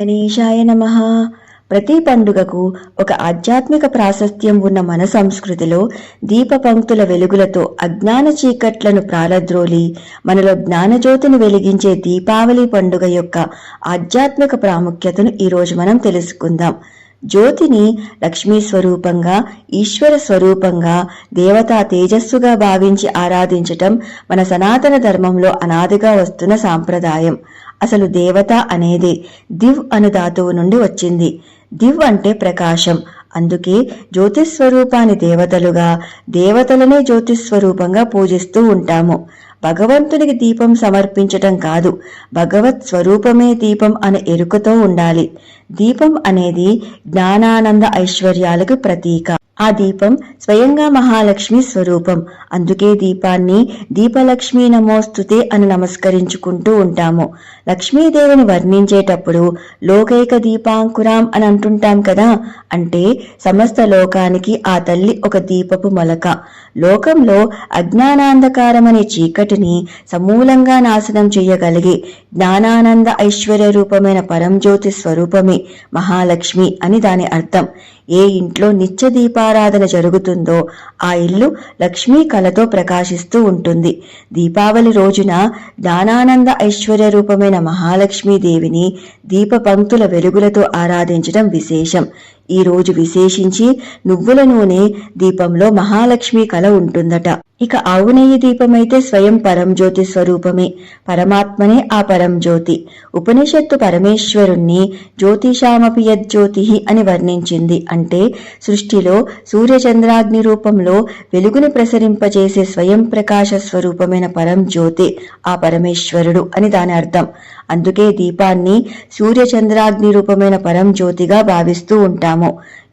గణేశాయ నమ. ప్రతి పండుగకు ఒక ఆధ్యాత్మిక ప్రాశస్త్యం ఉన్న మన సంస్కృతిలో దీప పంక్తుల వెలుగులతో అజ్ఞాన చీకట్లను ప్రాలద్రోలి మనలో జ్ఞానజ్యోతిని వెలిగించే దీపావళి పండుగ యొక్క ఆధ్యాత్మిక ప్రాముఖ్యతను ఈరోజు మనం తెలుసుకుందాం. జ్యోతిని లక్ష్మీ స్వరూపంగా ఈశ్వర స్వరూపంగా దేవతా తేజస్సుగా భావించి ఆరాధించటం మన సనాతన ధర్మంలో అనాదిగా వస్తున్న సాంప్రదాయం. అసలు దేవత అనేది. దివ్ అను ధాతువు నుండి వచ్చింది. దివ్ అంటే ప్రకాశం. అందుకే జ్యోతిస్వరూపాన్ని దేవతలుగా దేవతలనే జ్యోతిస్వరూపంగా పూజిస్తూ ఉంటాము. భగవంతునికి దీపం సమర్పించటం కాదు భగవత్ స్వరూపమే దీపం అనే ఎరుకతో ఉండాలి. దీపం అనేది జ్ఞానానంద ఐశ్వర్యాలకు ప్రతీక. ఆ దీపం స్వయంగా మహాలక్ష్మి స్వరూపం. అందుకే దీపాన్ని దీపలక్ష్మీ నమోస్తుతే అని నమస్కరించుకుంటూ ఉంటాము. లక్ష్మీదేవిని వర్ణించేటప్పుడు లోకైక దీపాంకురాం అని అంటుంటాం కదా. అంటే సమస్త లోకానికి ఆ తల్లి ఒక దీపపు మొలక. లోకంలో అజ్ఞానాంధకారమనే చీకటిని సమూలంగా నాశనం చేయగలిగే జ్ఞానానంద ఐశ్వర్య రూపమైన పరంజ్యోతి స్వరూపమే మహాలక్ష్మి అని దాని అర్థం. ఏ ఇంట్లో నిత్య దీపారాధన జరుగుతుందో ఆ ఇల్లు లక్ష్మీ కళతో ప్రకాశిస్తూ ఉంటుంది. దీపావళి రోజున జ్ఞానానంద ఐశ్వర్య రూపమైన మహాలక్ష్మీదేవిని దీప పంక్తుల వెలుగులతో ఆరాధించడం విశేషం. ఈ రోజు విశేషించి నువ్వుల నూనె దీపంలో మహాలక్ష్మి కళ ఉంటుందట. ఇక ఆవునేయి దీపమైతే స్వయం పరంజ్యోతి స్వరూపమే. పరమాత్మనే ఆ పరంజ్యోతి ఉపనిషత్తు పరమేశ్వరుణ్ణి జ్యోతిషామపి యజ్యోతి అని వర్ణించింది. అంటే సృష్టిలో సూర్యచంద్రాగ్ని రూపంలో వెలుగును ప్రసరింపజేసే స్వయం ప్రకాశ స్వరూపమైన పరం జ్యోతి ఆ పరమేశ్వరుడు అని దాని అర్థం. అందుకే దీపాన్ని సూర్యచంద్రాగ్ని రూపమైన పరం జ్యోతిగా భావిస్తూ ఉంటాము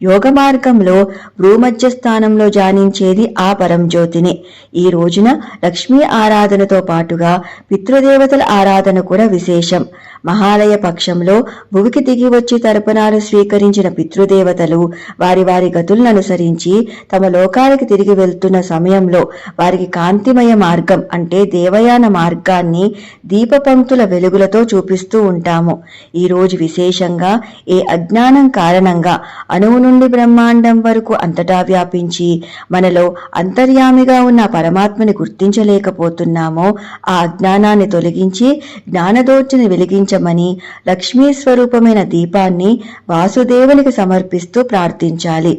యోగ మార్గంలో భ్రూమధ్య స్థానంలో జానించేది ఆ పరంజ్యోతిని ఈ రోజున లక్ష్మీ ఆరాధనతో పాటుగా పితృదేవతల ఆరాధన కూడా విశేషం. మహాలయ పక్షంలో భువికి దిగి వచ్చి తర్పణాలు స్వీకరించిన పితృదేవతలు వారి వారి గతులను అనుసరించి తమ లోకాలకి తిరిగి వెళ్తున్న సమయంలో వారికి కాంతిమయ మార్గం అంటే దేవయాన మార్గాన్ని దీపపంక్తుల వెలుగులతో చూపిస్తూ ఉంటాము. ఈ రోజు విశేషంగా ఏ అజ్ఞానం కారణంగా అణువు నుండి బ్రహ్మాండం వరకు అంతటా వ్యాపించి మనలో అంతర్యామిగా ఉన్న పరమాత్మని గుర్తించలేకపోతున్నామో ఆ అజ్ఞానాన్ని తొలగించి జ్ఞానదోర్చిని వెలిగించమని లక్ష్మీ స్వరూపమైన దీపాన్ని వాసుదేవునికి సమర్పిస్తూ ప్రార్థించాలి.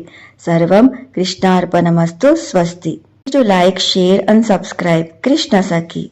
సర్వం కృష్ణార్పణమస్తు స్వస్తి. Like share and subscribe Krishna Sakhi